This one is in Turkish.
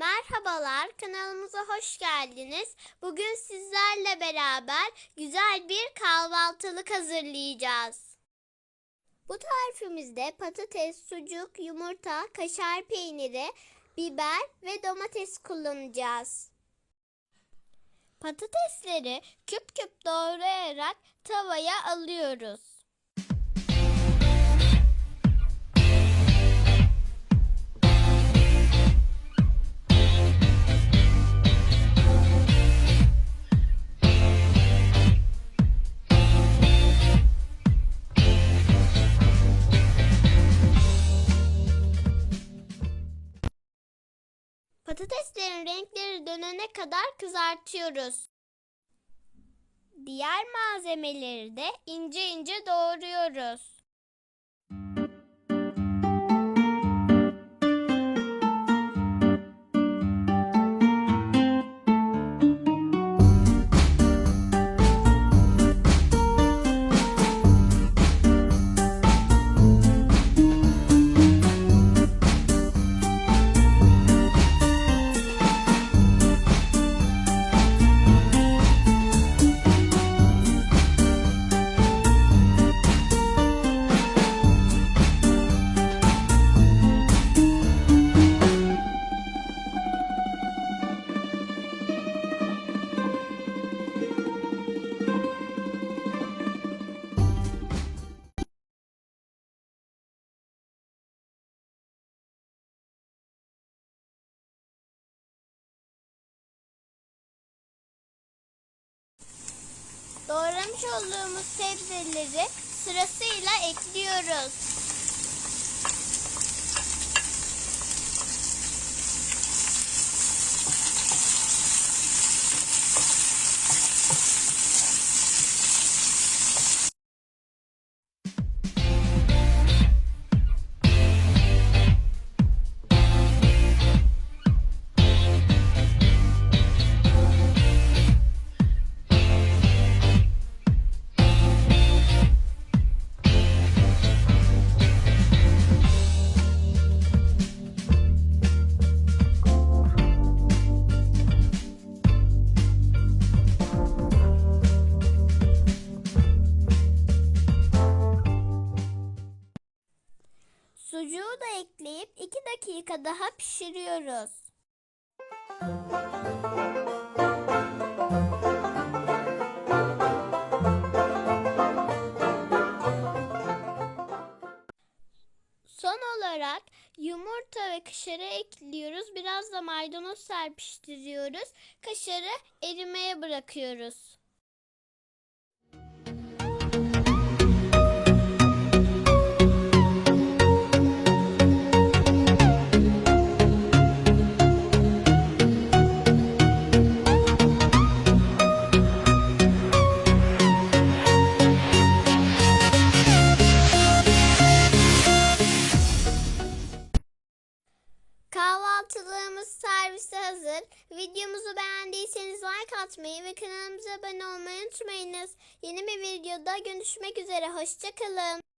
Merhabalar, kanalımıza hoş geldiniz. Bugün sizlerle beraber güzel bir kahvaltılık hazırlayacağız. Bu tarifimizde patates, sucuk, yumurta, kaşar peyniri, biber ve domates kullanacağız. Patatesleri küp küp doğrayarak tavaya alıyoruz. Patateslerin renkleri dönene kadar kızartıyoruz. Diğer malzemeleri de ince ince doğruyoruz. Doğramış olduğumuz sebzeleri sırasıyla ekliyoruz. Sucuğu da ekleyip 2 dakika daha pişiriyoruz. Son olarak yumurta ve kaşarı ekliyoruz. Biraz da maydanoz serpiştiriyoruz. Kaşarı erimeye bırakıyoruz. Kahvaltılığımız servise hazır. Videomuzu beğendiyseniz like atmayı ve kanalımıza abone olmayı unutmayınız. Yeni bir videoda görüşmek üzere. Hoşçakalın.